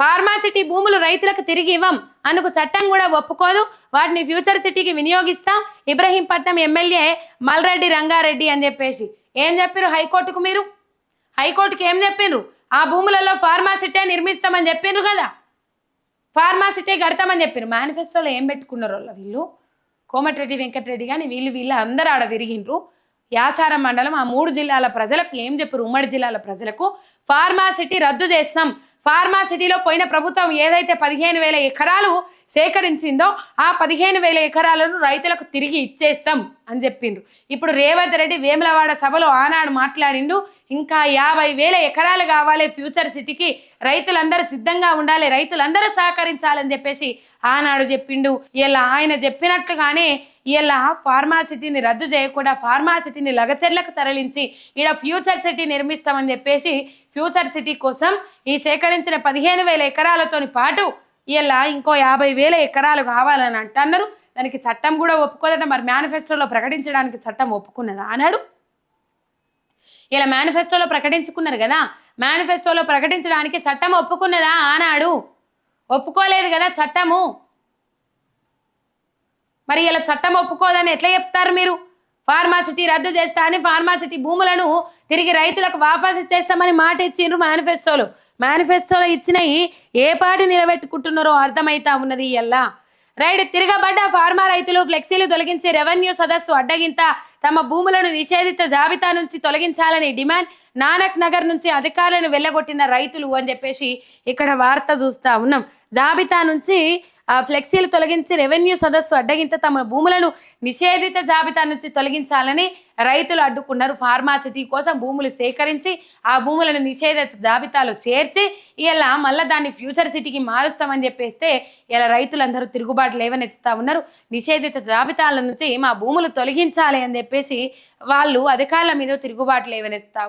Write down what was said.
Pharma city భూములు రైతులకు తిరిగి ఇవ్వం. అందుకు చట్టం కూడా ఒప్పుకోదు. వాటిని ఫ్యూచర్ సిటీకి వినియోగిస్తాం. ఇబ్రహీంపట్నం ఎమ్మెల్యే మల్రెడ్డి రంగారెడ్డి అని చెప్పేసి. ఏం చెప్పారు హైకోర్టుకు మీరు? హైకోర్టుకి ఏం చెప్పిండ్రు ఆ భూములలో ఫార్మాసిటీ నిర్మిస్తామని చెప్పిండ్రు కదా. ఫార్మాసిటీ కడతామని చెప్పారు మేనిఫెస్టోలో ఏం పెట్టుకున్నారు వాళ్ళ వీళ్ళు? కోమటిరెడ్డి వెంకటరెడ్డి కానీ వీళ్ళు వీళ్ళు అందరూ ఆడ తిరిగిండ్రు. యాచారం మండలం ఆ మూడు జిల్లాల ప్రజలకు ఏం చెప్పారు ఉమ్మడి జిల్లాల ప్రజలకు ఫార్మాసిటీ రద్దు చేస్తాం. ఫార్మాసిటీలో పోయిన ప్రభుత్వం ఏదైతే పదిహేను వేల ఎకరాలు సేకరించిందో ఆ పదిహేను వేల ఎకరాలను రైతులకు తిరిగి ఇచ్చేస్తాం. అని చెప్పిండ్రు. ఇప్పుడు రేవంత్ రెడ్డి వేములవాడ సభలో ఆనాడు మాట్లాడిండు ఇంకా యాభై వేల ఎకరాలు కావాలి ఫ్యూచర్ సిటీకి రైతులందరూ సిద్ధంగా ఉండాలి రైతులందరూ సహకరించాలని చెప్పేసి ఆనాడు చెప్పిండు. ఇలా ఆయన చెప్పినట్లుగానే ఇలా ఫార్మాసిటీని రద్దు చేయకుండా ఫార్మాసిటీని లగచెర్లకు తరలించి ఈడ ఫ్యూచర్ సిటీ నిర్మిస్తామని చెప్పేసి ఫ్యూచర్ సిటీ కోసం ఈ సేకరించిన పదిహేను వేల ఎకరాలతోని పాటు ఇలా ఇంకో యాభై వేల ఎకరాలు కావాలని అంటున్నారు దానికి చట్టం కూడా ఒప్పుకోదట. మరి మేనిఫెస్టోలో ప్రకటించడానికి చట్టం ఒప్పుకున్నదా అన్నాడు. ఇలా మేనిఫెస్టోలో ప్రకటించుకున్నారు కదా. మేనిఫెస్టోలో ప్రకటించడానికి చట్టం ఒప్పుకున్నదా ఆనాడు ఒప్పుకోలేదు కదా చట్టము. మరి ఇలా చట్టం ఒప్పుకోదని ఎట్లా చెప్తారు మీరు? ఫార్మాసిటీ రద్దు చేస్తా అని ఫార్మాసిటీ భూములను తిరిగి రైతులకు వాపసు చేస్తామని మాట ఇచ్చిండ్రు మేనిఫెస్టోలో. మేనిఫెస్టోలో ఇచ్చినవి ఏ పాటి నిలబెట్టుకుంటున్నారో అర్థమైతా ఉన్నది ఎలా రైట్ తిరగబడ్డ ఫార్మా రైతులు ఫ్లెక్సీలు తొలగించే రెవెన్యూ సదస్సు అడ్డగింత తమ భూములను నిషేధిత జాబితా నుంచి తొలగించాలని డిమాండ్ నానక్ నగర్ నుంచి అధికారులను వెళ్ళగొట్టిన రైతులు అని చెప్పేసి ఇక్కడ వార్త చూస్తా ఉన్నాం. జాబితా నుంచి ఆ ఫ్లెక్సీలు తొలగించి రెవెన్యూ సదస్సు అడ్డగింత తమ భూములను నిషేధిత జాబితా నుంచి తొలగించాలని రైతులు అడ్డుకున్నారు. ఫార్మాసిటీ కోసం భూములు సేకరించి ఆ భూములను నిషేధిత జాబితాలో చేర్చి ఇలా మళ్ళీ దాన్ని ఫ్యూచర్ సిటీకి మారుస్తామని చెప్పేస్తే ఇలా రైతులందరూ తిరుగుబాటు లేవనెత్తుతా ఉన్నారు. నిషేధిత జాబితాల నుంచి మా భూములు తొలగించాలి అని చెప్పేసి వాళ్ళు అధికారుల మీద తిరుగుబాటు లేవనెత్తుతా